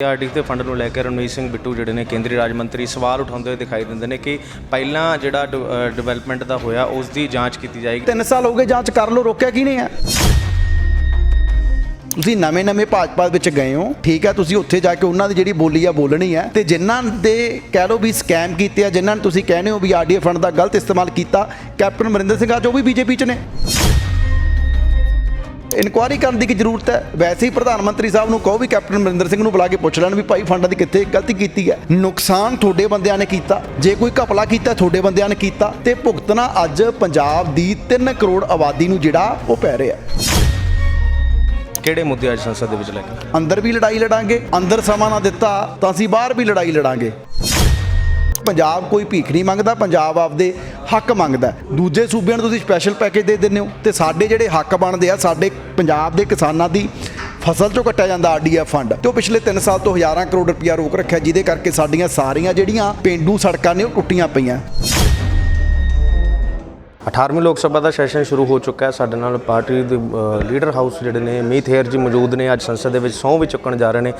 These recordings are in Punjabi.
ਆਰਡੀ ਦੇ ਫੰਡ ਨੂੰ ਲੈ ਕੇ ਰਣਵੀਰ ਸਿੰਘ ਬਿੱਟੂ ਜਿਹੜੇ ਨੇ ਕੇਂਦਰੀ ਰਾਜ ਮੰਤਰੀ ਸਵਾਲ ਉਠਾਉਂਦੇ ਹੋਏ ਦਿਖਾਈ ਦਿੰਦੇ ਨੇ ਕਿ ਪਹਿਲਾਂ ਜਿਹੜਾ ਡਿਵੈਲਪਮੈਂਟ ਦਾ ਹੋਇਆ, ਉਸ ਦੀ ਜਾਂਚ ਕੀਤੀ ਜਾਏਗੀ। ਤਿੰਨ ਸਾਲ ਹੋ ਗਏ ਜਾਂਚ ਕਰ ਲਓ, ਰੋਕਿਆ ਕੀ ਨਹੀਂ ਹੈ? ਤੁਸੀਂ ਨਵੇਂ ਨਵੇਂ ਭਾਜਪਾ ਵਿੱਚ ਗਏ ਹੋ, ਠੀਕ ਹੈ, ਤੁਸੀਂ ਉੱਥੇ ਜਾ ਕੇ ਉਹਨਾਂ ਦੀ ਜਿਹੜੀ ਬੋਲੀ ਆ ਬੋਲਣੀ ਹੈ, ਤੇ ਜਿਨ੍ਹਾਂ ਦੇ ਕਹਿ ਲਓ ਵੀ ਸਕੈਮ ਕੀਤੇ ਆ, ਜਿਨ੍ਹਾਂ ਨੂੰ ਤੁਸੀਂ ਕਹਿੰਦੇ ਹੋ ਵੀ ਆਰਡੀਏ ਫੰਡ ਦਾ ਗਲਤ ਇਸਤੇਮਾਲ ਕੀਤਾ, ਕੈਪਟਨ ਅਮਰਿੰਦਰ ਸਿੰਘ ਅੱਜ ਉਹ ਵੀ ਬੀਜੇਪੀ 'ਚ ਨੇ। ਇਨਕੁਆਰੀ ਕਰਨ ਦੀ ਕੀ ਜ਼ਰੂਰਤ ਹੈ? ਵੈਸੇ ਹੀ ਪ੍ਰਧਾਨ ਮੰਤਰੀ ਸਾਹਿਬ ਨੂੰ ਕਹੋ ਵੀ ਕੈਪਟਨ ਅਮਰਿੰਦਰ ਸਿੰਘ ਨੂੰ ਬੁਲਾ ਕੇ ਪੁੱਛ ਲੈਣ ਵੀ ਭਾਈ ਫੰਡਾਂ ਦੀ ਕਿੱਥੇ ਗਲਤੀ ਕੀਤੀ ਹੈ। ਨੁਕਸਾਨ ਤੁਹਾਡੇ ਬੰਦਿਆਂ ਨੇ ਕੀਤਾ ਜੇ ਕੋਈ ਘਪਲਾ ਕੀਤਾ ਤੁਹਾਡੇ ਬੰਦਿਆਂ ਨੇ ਕੀਤਾ ਤੇ ਭੁਗਤਣਾ ਅੱਜ ਪੰਜਾਬ ਦੀ 3 ਕਰੋੜ ਆਬਾਦੀ ਨੂੰ ਜਿਹੜਾ ਉਹ ਪੈ ਰਿਹਾ ਕਿਹੜੇ ਮੁੱਦੇ ਅੱਜ ਸੰਸਦ ਦੇ ਵਿੱਚ ਲੈ ਕੇ ਅੰਦਰ ਵੀ ਲੜਾਈ ਲੜਾਂਗੇ ਅੰਦਰ ਸਮਾਂ ਨਾ ਦਿੱਤਾ ਤਾਂ ਅਸੀਂ ਬਾਹਰ ਵੀ ਲੜਾਈ ਲੜਾਂਗੇ। ਪੰਜਾਬ ਕੋਈ ਭੀਖ ਨਹੀਂ ਮੰਗਦਾ ਪੰਜਾਬ ਆਪਦੇ ਹੱਕ ਮੰਗਦਾ। ਦੂਜੇ ਸੂਬਿਆਂ ਨੂੰ ਤੁਸੀਂ ਸਪੈਸ਼ਲ ਪੈਕੇਜ ਦੇ ਦਿੰਦੇ ਹੋ ਤੇ ਸਾਡੇ ਜਿਹੜੇ ਹੱਕ ਬਣਦੇ ਆ ਸਾਡੇ ਪੰਜਾਬ ਦੇ ਕਿਸਾਨਾਂ ਦੀ ਫਸਲ ਚੋਂ ਕੱਟਿਆ ਜਾਂਦਾ ਆਰਡੀਐਫ ਫੰਡ ਤੇ ਉਹ ਪਿਛਲੇ 3 ਸਾਲ ਤੋਂ ਹਜ਼ਾਰਾਂ ਕਰੋੜ ਰੁਪਇਆ ਰੋਕ ਰੱਖਿਆ ਜਿਹਦੇ ਕਰਕੇ ਸਾਡੀਆਂ ਸਾਰੀਆਂ ਜਿਹੜੀਆਂ ਪਿੰਡੂ ਸੜਕਾਂ ਨੇ ਉਹ ਟੁੱਟੀਆਂ ਪਈਆਂ। 18ਵੀਂ ਲੋਕ ਸਭਾ ਦਾ ਸੈਸ਼ਨ ਸ਼ੁਰੂ ਹੋ ਚੁੱਕਾ ਹੈ। ਸਾਡੇ ਨਾਲ ਪਾਰਟੀ ਦੇ ਅ, ਲੀਡਰ ਹਾਊਸ ਜਿਹੜੇ ਨੇ ਮੀਤ ਹੇਅਰ ਜੀ ਮੌਜੂਦ ਨੇ। ਅੱਜ ਸੰਸਦ ਦੇ ਵਿੱਚ ਸਹੁੰ ਵੀ ਚੁੱਕਣ ਜਾ ਰਹੇ ਨੇ।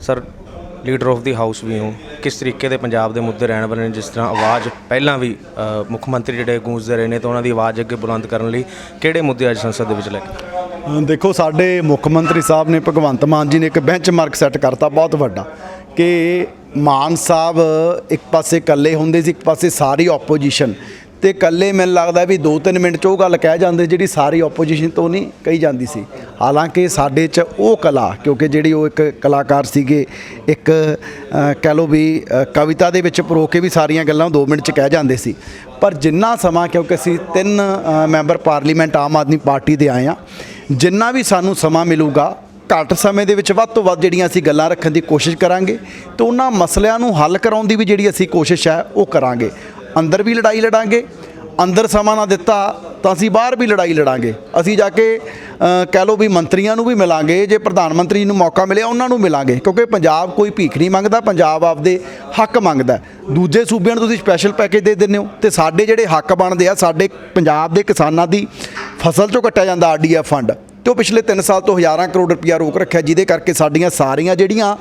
Sir leader of the house ਵੀ ਹੂੰ। ਕਿਸ ਤਰੀਕੇ ਦੇ ਪੰਜਾਬ ਦੇ ਮੁੱਦੇ ਰਹਿਣ ਵਾਲੇ ਨੇ ਜਿਸ ਤਰ੍ਹਾਂ ਆਵਾਜ਼ ਪਹਿਲਾਂ ਵੀ ਅ, ਮੁੱਖ ਮੰਤਰੀ ਜਿਹੜੇ ਗੂੰਜਦੇ ਰਹੇ ਨੇ ਤਾਂ ਉਹਨਾਂ ਦੀ ਆਵਾਜ਼ ਅੱਗੇ ਬੁਲੰਦ ਕਰਨ ਲਈ ਕਿਹੜੇ ਮੁੱਦੇ ਅੱਜ ਸੰਸਦ ਦੇ ਵਿੱਚ ਲੈ ਕੇ ਦੇਖੋ ਸਾਡੇ ਮੁੱਖ ਮੰਤਰੀ ਸਾਹਿਬ ਨੇ ਭਗਵੰਤ ਮਾਨ ਜੀ ਨੇ ਇੱਕ ਬੈਂਚਮਾਰਕ ਸੈੱਟ ਕਰਤਾ ਬਹੁਤ ਵੱਡਾ ਕਿ ਮਾਨ ਸਾਹਿਬ ਇੱਕ ਪਾਸੇ ਇਕੱਲੇ ਹੁੰਦੇ ਸੀ ਇੱਕ ਪਾਸੇ ਸਾਰੀ ਆਪੋਜੀਸ਼ਨ ਤੇ ਇਕੱਲੇ ਮੈਨੂੰ ਲੱਗਦਾ ਵੀ 2-3 ਮਿੰਟ ਚ ਉਹ ਗੱਲ ਕਹਿ ਜਾਂਦੇ ਜਿਹੜੀ ਸਾਰੀ ਆਪੋਜੀਸ਼ਨ ਤੋਂ ਨਹੀਂ ਕਹੀ ਜਾਂਦੀ ਸੀ। ਹਾਲਾਂਕਿ ਸਾਡੇ ਚ ਉਹ ਕਲਾ, ਕਿਉਂਕਿ ਜਿਹੜੀ ਉਹ ਇੱਕ ਕਲਾਕਾਰ ਸੀਗੇ, ਇੱਕ ਕਹਿ ਲਓ ਵੀ ਕਵਿਤਾ ਦੇ ਵਿੱਚ ਪਰੋ ਕੇ ਵੀ ਸਾਰੀਆਂ ਗੱਲਾਂ 2 ਮਿੰਟ ਚ ਕਹਿ ਜਾਂਦੇ ਸੀ। ਪਰ ਜਿੰਨਾ ਸਮਾਂ, ਕਿਉਂਕਿ ਅਸੀਂ ਤਿੰਨ member parliament Aam Aadmi party ਦੇ ਆਏ ਆ ਜਿੰਨਾ ਵੀ ਸਾਨੂੰ ਸਮਾਂ ਮਿਲੂਗਾ, ਘੱਟ ਸਮੇਂ ਦੇ ਵਿੱਚ ਵੱਧ ਤੋਂ ਵੱਧ ਜਿਹੜੀਆਂ ਅਸੀਂ ਗੱਲਾਂ ਰੱਖਣ ਦੀ ਕੋਸ਼ਿਸ਼ ਕਰਾਂਗੇ ਤੇ ਉਹਨਾਂ ਮਸਲਿਆਂ ਨੂੰ ਹੱਲ ਕਰਾਉਣ ਦੀ ਵੀ ਜਿਹੜੀ ਅਸੀਂ ਕੋਸ਼ਿਸ਼ ਹੈ, ਉਹ ਕਰਾਂਗੇ। ਅੰਦਰ ਵੀ ਲੜਾਈ ਲੜਾਂਗੇ, ਅੰਦਰ ਸਮਾਂ ਨਾ ਦਿੱਤਾ ਤਾਂ ਅਸੀਂ ਬਾਹਰ ਵੀ ਲੜਾਈ ਲੜਾਂਗੇ। ਅਸੀਂ ਜਾ ਕੇ ਕਹਿ ਲਓ ਵੀ ਮੰਤਰੀਆਂ ਨੂੰ ਵੀ ਮਿਲਾਂਗੇ, ਜੇ ਪ੍ਰਧਾਨ ਮੰਤਰੀ ਨੂੰ ਮੌਕਾ ਮਿਲਿਆ ਉਹਨਾਂ ਨੂੰ ਮਿਲਾਂਗੇ, ਕਿਉਂਕਿ ਪੰਜਾਬ ਕੋਈ ਭੀਖ ਨਹੀਂ ਮੰਗਦਾ, ਪੰਜਾਬ ਆਪਦੇ ਹੱਕ ਮੰਗਦਾ ਦੂਜੇ ਸੂਬਿਆਂ ਨੂੰ ਤੁਸੀਂ ਸਪੈਸ਼ਲ ਪੈਕੇਜ ਦੇ ਦਿੰਦੇ ਹੋ ਤੇ ਸਾਡੇ ਜਿਹੜੇ ਹੱਕ ਬਣਦੇ ਆ, ਸਾਡੇ ਪੰਜਾਬ ਦੇ ਕਿਸਾਨਾਂ ਦੀ ਫਸਲ ਚੋਂ ਕੱਟਿਆ ਜਾਂਦਾ ਆਰਡੀਐਫ ਫੰਡ। ਤੇ ਉਹ ਪਿਛਲੇ 3 ਸਾਲ ਤੋਂ ਹਜ਼ਾਰਾਂ ਕਰੋੜ ਰੁਪਇਆ ਰੋਕ ਰੱਖਿਆ, ਜਿਹਦੇ ਕਰਕੇ ਸਾਡੀਆਂ ਸਾਰੀਆਂ ਜਿਹੜੀਆਂ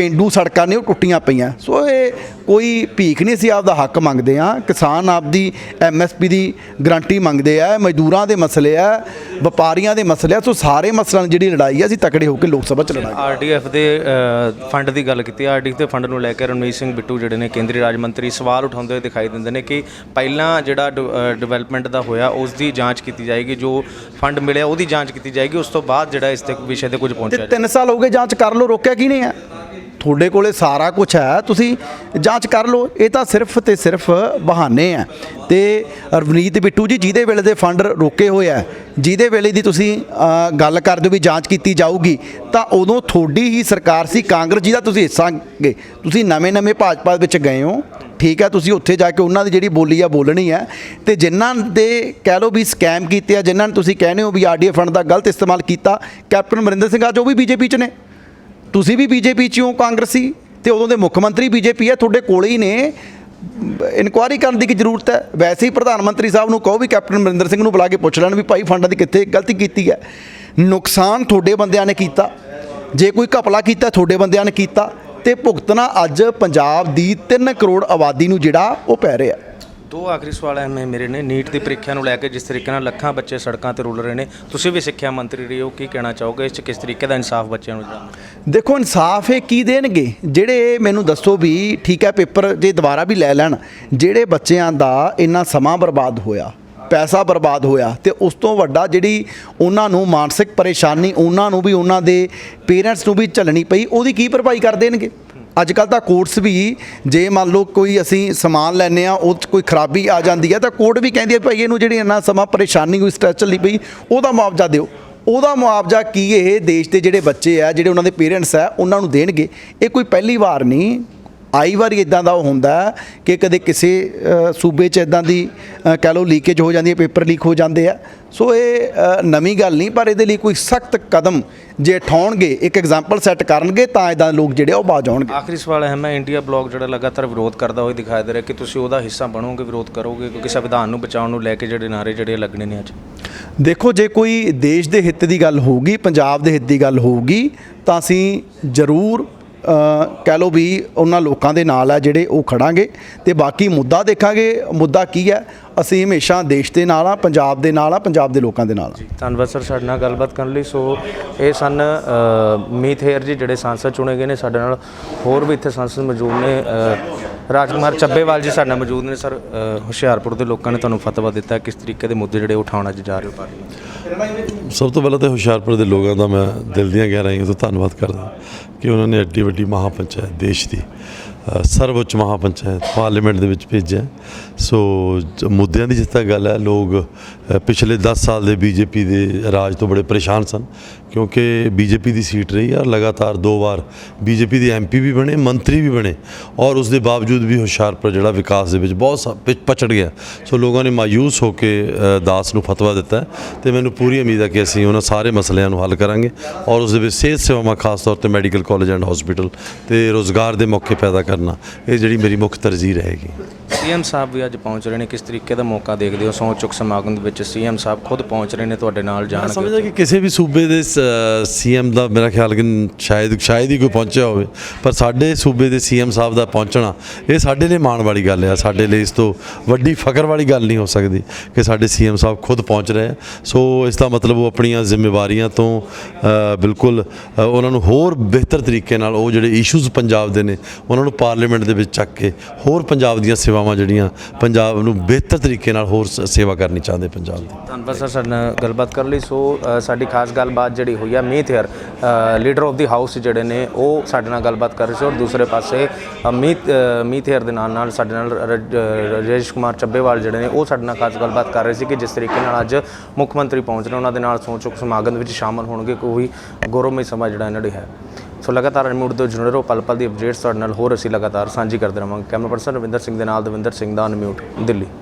ਪਿੰਡੂ ਸੜਕਾਂ ਨੇ ਉਹ ਟੁੱਟੀਆਂ ਪਈਆਂ। ਸੋ ਇਹ ਕੋਈ ਭੀਖ ਨਹੀਂ ਸੀ ਆਪਦਾ ਹੱਕ ਮੰਗਦੇ ਆ ਕਿਸਾਨ ਆਪਦੀ ਐਮਐਸਪੀ ਦੀ ਗਰੰਟੀ ਮੰਗਦੇ ਆ। ਮਜ਼ਦੂਰਾਂ ਦੇ ਮਸਲੇ ਆ ਵਪਾਰੀਆਂ ਦੇ ਮਸਲੇ ਆ। ਸੋ ਸਾਰੇ ਮਸਲਿਆਂ ਦੀ ਜਿਹੜੀ ਲੜਾਈ ਆ ਅਸੀਂ ਤਕੜੇ ਹੋ ਕੇ ਲੋਕ ਸਭਾ ਚ ਲੜਾਂਗੇ। ਆਰਡੀਐਫ ਦੇ ਫੰਡ ਦੀ ਗੱਲ ਕੀਤੀ ਆਰਡੀਐਫ ਦੇ ਫੰਡ ਨੂੰ ਲੈ ਕੇ ਰਣਵੀਰ ਸਿੰਘ ਬਿੱਟੂ ਜਿਹੜੇ ਨੇ ਕੇਂਦਰੀ ਰਾਜ ਮੰਤਰੀ ਸਵਾਲ ਉਠਾਉਂਦੇ ਹੋਏ ਦਿਖਾਈ ਦਿੰਦੇ ਨੇ ਕਿ ਪਹਿਲਾਂ ਜਿਹੜਾ ਡਿਵੈਲਪਮੈਂਟ ਦਾ ਹੋਇਆ ਉਸ ਦੀ ਜਾਂਚ ਕੀਤੀ ਜਾਏਗੀ। ਜੋ ਫੰਡ ਮਿਲਿਆ ਉਹਦੀ ਜਾਂਚ ਕੀਤੀ ਜਾਏਗੀ। ਉਸ ਤੋਂ ਬਾਅਦ ਜਿਹੜਾ ਇਸ ਤੇ ਵਿਸ਼ੇ ਤੇ ਕੁਝ ਤੇ ਪਹੁੰਚਿਆ 3 ਸਾਲ ਹੋ ਗਏ ਜਾਂਚ ਕਰ ਲਓ ਰੋਕਿਆ ਕੀ ਨਹੀਂ ਹੈ ਤੁਹਾਡੇ ਕੋਲੇ ਸਾਰਾ ਕੁਝ ਹੈ, ਤੁਸੀਂ ਜਾਂਚ ਕਰ ਲਓ। ਇਹ ਤਾਂ ਸਿਰਫ ਤੇ ਸਿਰਫ ਬਹਾਨੇ ਆ ਤੇ ਰਵਨੀਤ ਬਿੱਟੂ ਜੀ, ਜਿਹਦੇ ਵੇਲੇ ਦੇ ਫੰਡ ਰੋਕੇ ਹੋਏ ਆ ਜਿਹਦੇ ਵੇਲੇ ਦੀ ਤੁਸੀਂ ਗੱਲ ਕਰਦੇ ਹੋ ਵੀ ਜਾਂਚ ਕੀਤੀ ਜਾਊਗੀ, ਤਾਂ ਉਦੋਂ ਤੁਹਾਡੀ ਹੀ ਸਰਕਾਰ ਸੀ, ਕਾਂਗਰਸ ਜਿਹਦਾ ਤੁਸੀਂ ਹਿੱਸਾ ਗਏ ਤੁਸੀਂ ਨਵੇਂ ਨਵੇਂ ਭਾਜਪਾ ਵਿੱਚ ਗਏ ਹੋ, ਠੀਕ ਹੈ, ਤੁਸੀਂ ਉੱਥੇ ਜਾ ਕੇ ਉਹਨਾਂ ਦੀ ਜਿਹੜੀ ਬੋਲੀ ਆ, ਬੋਲਣੀ ਹੈ। ਤੇ ਜਿਨ੍ਹਾਂ ਦੇ ਕਹਿ ਲਓ ਵੀ ਸਕੈਮ ਕੀਤੇ ਆ, ਜਿਨ੍ਹਾਂ ਨੂੰ ਤੁਸੀਂ ਕਹਿੰਦੇ ਹੋ ਵੀ ਆਰਡੀਏ ਫੰਡ ਦਾ ਗਲਤ ਇਸਤੇਮਾਲ ਕੀਤਾ, ਕੈਪਟਨ ਅਮਰਿੰਦਰ ਸਿੰਘ ਅੱਜ ਉਹ ਵੀ ਬੀਜੇਪੀ 'ਚ ਨੇ। ਤੁਸੀਂ ਵੀ ਬੀਜੇਪੀ 'ਚ ਹੋ ਕਾਂਗਰਸੀ? ਤੇ ਉਦੋਂ ਦੇ ਮੁੱਖ ਮੰਤਰੀ ਬੀਜੇਪੀ ਹੈ, ਤੁਹਾਡੇ ਕੋਲੇ ਹੀ ਨੇ। ਇਨਕੁਆਰੀ ਕਰਨ ਦੀ ਕੀ ਜ਼ਰੂਰਤ ਹੈ? ਵੈਸੇ ਹੀ ਪ੍ਰਧਾਨ ਮੰਤਰੀ ਸਾਹਿਬ ਨੂੰ ਕਹੋ ਵੀ ਕੈਪਟਨ ਅਮਰਿੰਦਰ ਸਿੰਘ ਨੂੰ ਬੁਲਾ ਕੇ ਪੁੱਛ ਲੈਣ ਵੀ ਭਾਈ ਫੰਡਾਂ ਦੀ ਕਿੱਥੇ ਗਲਤੀ ਕੀਤੀ ਹੈ। ਨੁਕਸਾਨ ਤੁਹਾਡੇ ਬੰਦਿਆਂ ਨੇ ਕੀਤਾ। ਜੇ ਕੋਈ ਘਪਲਾ ਕੀਤਾ, ਤੁਹਾਡੇ ਬੰਦਿਆਂ ਨੇ ਕੀਤਾ। ਤੇ ਭੁਗਤਣਾ ਅੱਜ ਪੰਜਾਬ ਦੀ 3 ਕਰੋੜ ਆਬਾਦੀ ਨੂੰ ਜਿਹੜਾ ਉਹ ਪੈ ਰਿਹਾ। ਦੋ ਆਖਰੀ ਸਵਾਲ ਐ ਮੈਂ ਮੇਰੇ ਨੇ, ਨੀਟ ਦੀ ਪ੍ਰੀਖਿਆ ਨੂੰ ਲੈ ਕੇ ਜਿਸ ਤਰੀਕੇ ਨਾਲ ਲੱਖਾਂ ਬੱਚੇ ਸੜਕਾਂ ਤੇ ਰੁਲ ਰਹੇ ਨੇ, ਤੁਸੀਂ ਵੀ ਸਿੱਖਿਆ ਮੰਤਰੀ ਰਹੇ ਹੋ, ਕੀ ਕਹਿਣਾ ਚਾਹੋਗੇ? ਇਸ 'ਚ ਕਿਸ ਤਰੀਕੇ ਦਾ ਇਨਸਾਫ ਬੱਚਿਆਂ ਨੂੰ ਜਾਣਾ ਦੇਖੋ, ਇਨਸਾਫ ਇਹ ਕੀ ਦੇਣਗੇ? ਜਿਹੜੇ ਮੈਨੂੰ ਦੱਸੋ ਵੀ ਠੀਕ ਹੈ, ਪੇਪਰ ਜੇ ਦੁਬਾਰਾ ਵੀ ਲੈ ਲੈਣ, ਜਿਹੜੇ ਬੱਚਿਆਂ ਦਾ ਇੰਨਾ ਸਮਾਂ ਬਰਬਾਦ ਹੋਇਆ, ਪੈਸਾ ਬਰਬਾਦ ਹੋਇਆ ਤੇ ਉਸ ਤੋਂ ਵੱਡਾ ਜਿਹੜੀ ਉਹਨਾਂ ਨੂੰ ਮਾਨਸਿਕ ਪਰੇਸ਼ਾਨੀ, ਉਹਨਾਂ ਨੂੰ ਵੀ ਉਹਨਾਂ ਦੇ ਪੇਰੈਂਟਸ ਨੂੰ ਵੀ ਝੱਲਣੀ ਪਈ, ਉਹਦੀ ਕੀ ਭਰਪਾਈ ਕਰ ਦੇਣਗੇ? ਅੱਜ ਕੱਲ ਤਾਂ ਕੋਰਟਸ ਵੀ, ਜੇ ਮੰਨ ਲਓ ਕੋਈ ਅਸੀਂ ਸਮਾਨ ਲੈਨੇ ਆ ਉਹ 'ਚ ਕੋਈ ਖਰਾਬੀ ਆ ਜਾਂਦੀ ਹੈ, ਤਾਂ ਕੋਰਟ ਵੀ ਕਹਿੰਦੀ ਹੈ, ਭਾਈ ਇਹਨੂੰ ਜਿਹੜੀ ਇੰਨਾ ਸਮਾਂ ਪਰੇਸ਼ਾਨੀ ਹੋਈ ਸਟ੍ਰੈਸ ਚੱਲੀ ਪਈ, ਉਹਦਾ ਮੁਆਵਜ਼ਾ ਦਿਓ। ਉਹਦਾ ਮੁਆਵਜ਼ਾ ਕੀ ਇਹ ਦੇਸ਼ ਦੇ ਜਿਹੜੇ ਬੱਚੇ ਆ, ਜਿਹੜੇ ਉਹਨਾਂ ਦੇ ਪੇਰੈਂਟਸ ਆ, ਉਹਨਾਂ ਨੂੰ ਦੇਣਗੇ। ਇਹ ਕੋਈ ਪਹਿਲੀ ਵਾਰ ਨਹੀਂ। ਆਈ ਵਾਰੀ ਇਦਾਂ ਦਾ ਉਹ ਹੁੰਦਾ ਕਿ ਕਦੇ ਕਿਸੇ ਸੂਬੇ 'ਚ ਇਦਾਂ ਦੀ ਕਹਿ ਲਓ ਲੀਕੇਜ ਹੋ ਜਾਂਦੀ ਹੈ ਪੇਪਰ ਲੀਕ ਹੋ ਜਾਂਦੇ ਆ। ਸੋ ਇਹ ਨਵੀਂ ਗੱਲ ਨਹੀਂ ਪਰ ਇਹਦੇ ਲਈ ਕੋਈ ਸਖਤ ਕਦਮ ਜੇ ਠਾਉਣਗੇ ਇੱਕ ਐਗਜ਼ਾਮਪਲ ਸੈੱਟ ਕਰਨਗੇ ਤਾਂ ਇਦਾਂ ਲੋਕ ਜਿਹੜੇ ਉਹ ਬਾਜ ਆਉਣਗੇ ਆਖਰੀ ਸਵਾਲ ਹੈ ਮੈਂ ਇੰਡੀਆ ਬਲੌਗ ਜਿਹੜਾ ਲਗਾਤਾਰ ਵਿਰੋਧ ਕਰਦਾ ਹੋਇਆ ਦਿਖਾਈ ਦੇ ਰਿਹਾ ਕਿ ਤੁਸੀਂ ਉਹਦਾ ਹਿੱਸਾ ਬਣੋਗੇ ਵਿਰੋਧ ਕਰੋਗੇ ਕਿਉਂਕਿ ਸੰਵਿਧਾਨ ਨੂੰ ਬਚਾਉਣ ਨੂੰ ਲੈ ਕੇ ਜਿਹੜੇ ਨਾਰੇ ਜਿਹੜੇ ਲੱਗਣੇ ਨੇ ਅੱਜ। ਦੇਖੋ ਜੇ ਕੋਈ ਦੇਸ਼ ਦੇ ਹਿੱਤ ਦੀ ਗੱਲ ਹੋਊਗੀ ਪੰਜਾਬ ਦੇ ਹਿੱਤ ਦੀ ਗੱਲ ਹੋਊਗੀ ਤਾਂ ਅਸੀਂ ਜ਼ਰੂਰ ਕਹਿ ਲਓ ਵੀ ਉਹਨਾਂ ਲੋਕਾਂ ਦੇ ਨਾਲ ਆ ਜਿਹੜੇ ਉਹ ਖੜਾਂਗੇ ਤੇ ਬਾਕੀ ਮੁੱਦਾ ਦੇਖਾਂਗੇ ਮੁੱਦਾ ਕੀ ਹੈ? ਅਸੀਂ ਹਮੇਸ਼ਾ ਦੇਸ਼ ਦੇ ਨਾਲ ਆ ਪੰਜਾਬ ਦੇ ਨਾਲ ਆ ਪੰਜਾਬ ਦੇ ਲੋਕਾਂ ਦੇ ਨਾਲ ਆ। ਧੰਨਵਾਦ ਸਰ ਸਾਡੇ ਨਾਲ ਗੱਲਬਾਤ ਕਰਨ ਲਈ। ਸੋ ਇਹ ਸਨ ਅ, ਮੀਤ ਹੇਅਰ ਜੀ ਜਿਹੜੇ ਸੰਸਦ ਚੁਣੇ ਗਏ ਨੇ ਸਾਡੇ ਨਾਲ। ਹੋਰ ਵੀ ਇੱਥੇ ਸੰਸਦ ਮੌਜੂਦ ਨੇ ਅ, ਰਾਜਕੁਮਾਰ ਚੱਬੇਵਾਲ ਜੀ ਸਾਡੇ ਨਾਲ ਮੌਜੂਦ ਨੇ। ਸਰ ਹੁਸ਼ਿਆਰਪੁਰ ਦੇ ਲੋਕਾਂ ਨੇ ਤੁਹਾਨੂੰ ਫਤਵਾ ਦਿੱਤਾ ਕਿਸ ਤਰੀਕੇ ਦੇ ਮੁੱਦੇ ਜਿਹੜੇ ਉਠਾਉਣ ਅੱਜ ਜਾ ਰਹੇ ਹੋ ਪਾਰਟੀ ਸਭ ਤੋਂ ਪਹਿਲਾਂ ਤਾਂ ਹੁਸ਼ਿਆਰਪੁਰ ਦੇ ਲੋਕਾਂ ਦਾ ਮੈਂ ਦਿਲ ਦੀਆਂ ਗਹਿਰਾਈਆਂ ਤੋਂ ਧੰਨਵਾਦ ਕਰਦਾ ਕਿ ਉਹਨਾਂ ਨੇ ਐਡੀ ਵੱਡੀ ਮਹਾਪੰਚਾਇਤ ਦੇਸ਼ ਦੀ ਸਰਵਉੱਚ ਮਹਾਪੰਚਾਇਤ ਪਾਰਲੀਮੈਂਟ ਦੇ ਵਿੱਚ ਭੇਜਿਆ ਸੋ ਮੁੱਦਿਆਂ ਦੀ ਜਿਸ ਗੱਲ ਹੈ, ਲੋਕ ਪਿਛਲੇ 10 ਸਾਲ ਦੇ ਬੀਜੇਪੀ ਦੇ ਰਾਜ ਤੋਂ ਬੜੇ ਪਰੇਸ਼ਾਨ ਸਨ ਕਿਉਂਕਿ ਬੀਜੇਪੀ ਦੀ ਸੀਟ ਰਹੀ ਔਰ ਲਗਾਤਾਰ ਦੋ ਵਾਰ ਬੀਜੇਪੀ ਦੇ ਐਮਪੀ ਵੀ ਬਣੇ, ਮੰਤਰੀ ਵੀ ਬਣੇ ਔਰ ਉਸ ਦੇ ਬਾਵਜੂਦ ਵੀ ਹੁਸ਼ਿਆਰਪੁਰ ਜਿਹੜਾ ਵਿਕਾਸ ਦੇ ਵਿੱਚ ਬਹੁਤ ਸਾ- ਪਿ- ਪਛੜ ਗਿਆ। ਸੋ ਲੋਕਾਂ ਨੇ ਮਾਯੂਸ ਹੋ ਕੇ ਦਾਸ ਨੂੰ ਫਤਵਾ ਦਿੱਤਾ ਹੈ ਤੇ ਮੈਨੂੰ ਪੂਰੀ ਉਮੀਦ ਹੈ ਕਿ ਅਸੀਂ ਉਹਨਾਂ ਸਾਰੇ ਮਸਲਿਆਂ ਨੂੰ ਹੱਲ ਕਰਾਂਗੇ ਔਰ ਉਸ ਦੇ ਵਿੱਚ ਸਿਹਤ ਸੇਵਾਵਾਂ ਖਾਸ ਤੌਰ ਤੇ ਮੈਡੀਕਲ ਕਾਲਜ ਐਂਡ ਹਸਪੀਟਲ ਤੇ ਰੋਜ਼ਗਾਰ ਦੇ ਮੌਕੇ ਪੈਦਾ ਕਰਨ ਕਰਨਾ। ਇਹ ਜਿਹੜੀ ਮੇਰੀ ਮੁੱਖ ਤਰਜੀਹ ਰਹੇਗੀ। ਸੀਐਮ ਸਾਹਿਬ ਵੀ ਅੱਜ ਪਹੁੰਚ ਰਹੇ ਨੇ ਕਿਸ ਤਰੀਕੇ ਦਾ ਮੌਕਾ ਦੇਖਦੇ ਹੋ? ਸਹੁੰ ਚੁੱਕ ਸਮਾਗਮ ਦੇ ਵਿੱਚ ਸੀਐਮ ਸਾਹਿਬ ਖੁਦ ਪਹੁੰਚ ਰਹੇ ਨੇ ਤੁਹਾਡੇ ਨਾਲ ਮੈਂ ਜਾਣਗੇ। ਸਮਝਦਾ ਕਿ ਕਿਸੇ ਵੀ ਸੂਬੇ ਦੇ ਸੀਐਮ ਦਾ ਮੇਰਾ ਖਿਆਲ ਕਿ ਸ਼ਾਇਦ ਸ਼ਾਇਦ ਹੀ ਕੋਈ ਪਹੁੰਚਿਆ ਹੋਵੇ ਪਰ ਸਾਡੇ ਸੂਬੇ ਦੇ ਸੀਐਮ ਸਾਹਿਬ ਦਾ ਪਹੁੰਚਣਾ ਇਹ ਸਾਡੇ ਲਈ ਮਾਣ ਵਾਲੀ ਗੱਲ ਹੈ ਸਾਡੇ ਲਈ ਇਸ ਤੋਂ ਵੱਡੀ ਫਖਰ ਵਾਲੀ ਗੱਲ ਨਹੀਂ ਹੋ ਸਕਦੀ ਕਿ ਸਾਡੇ ਸੀਐਮ ਸਾਹਿਬ ਖੁਦ ਪਹੁੰਚ ਰਹੇ ਆ। ਸੋ ਇਸ ਦਾ ਮਤਲਬ ਉਹ ਆਪਣੀਆਂ ਜ਼ਿੰਮੇਵਾਰੀਆਂ ਤੋਂ ਬਿਲਕੁਲ ਉਹਨਾਂ ਨੂੰ ਹੋਰ ਬਿਹਤਰ ਤਰੀਕੇ ਨਾਲ ਉਹ ਜਿਹੜੇ ਇਸ਼ੂਜ਼ ਪੰਜਾਬ ਦੇ ਨੇ ਉਹਨਾਂ ਨੂੰ ਪਾਰਲੀਮੈਂਟ ਦੇ ਵਿੱਚ ਚੱਕ ਕੇ ਹੋਰ ਪੰਜਾਬ ਦੀਆਂ ਸੇਵਾਵਾਂ ਜਿਹੜੀਆਂ ਪੰਜਾਬ ਨੂੰ ਬਿਹਤਰ ਤਰੀਕੇ ਨਾਲ ਹੋਰ ਸ- ਸੇਵਾ ਕਰਨੀ ਚਾਹੁੰਦੇ ਪੰਜਾਬ ਦੀ। ਧੰਨਵਾਦ ਸਰ ਸਾਡੇ ਨਾਲ ਗੱਲਬਾਤ ਕਰਨ ਲਈ। ਸੋ ਸਾਡੀ ਖਾਸ ਗੱਲਬਾਤ ਜਿਹੜੀ ਹੋਈ ਆ Meet Hayer leader of the house ਜਿਹੜੇ ਨੇ ਉਹ ਸਾਡੇ ਨਾਲ ਗੱਲਬਾਤ ਕਰ ਰਹੇ ਸੀ ਔਰ ਦੂਸਰੇ ਪਾਸੇ ਮੀਤ ਅ, ਮੀਤ ਹੇਅਰ ਦੇ ਨਾਲ ਨਾਲ ਸਾਡੇ ਨਾਲ ਰ- ਰਾਜੇਸ਼ ਕੁਮਾਰ ਚੱਬੇਵਾਲ ਜਿਹੜੇ ਨੇ ਉਹ ਸਾਡੇ ਨਾਲ ਖਾਸ ਗੱਲਬਾਤ ਕਰ ਰਹੇ ਸੀ ਕਿ ਜਿਸ ਤਰੀਕੇ ਨਾਲ ਅੱਜ ਮੁੱਖ ਮੰਤਰੀ ਪਹੁੰਚ ਰਹੇ ਉਹਨਾਂ ਦੇ ਨਾਲ ਸਹੁੰ ਚੁੱਕ ਸਮਾਗਮ ਵਿੱਚ ਸ਼ਾਮਲ ਹੋਣਗੇ ਕੋਈ ਗੌਰਵਮਈ ਸਮਾਂ ਜਿਹੜਾ ਇਹਨਾਂ ਲਈ ਹੈ। ਸੋ ਲਗਾਤਾਰ ਅਨਮਿਊਟ ਤੋਂ ਜੁੜੇ ਰਹੋ ਪਲ ਪਲ ਦੀ ਅਪਡੇਟਸ ਤੁਹਾਡੇ ਨਾਲ ਹੋਰ ਅਸੀਂ ਲਗਾਤਾਰ ਸਾਂਝੀ ਕਰਦੇ ਰਵਾਂਗੇ। ਕੈਮਰਾ ਪਰਸਨ ਰਵਿੰਦਰ ਸਿੰਘ ਦੇ ਨਾਲ ਦਵਿੰਦਰ ਸਿੰਘ ਦਾ ਅਨਮਿਊਟ ਦਿੱਲੀ।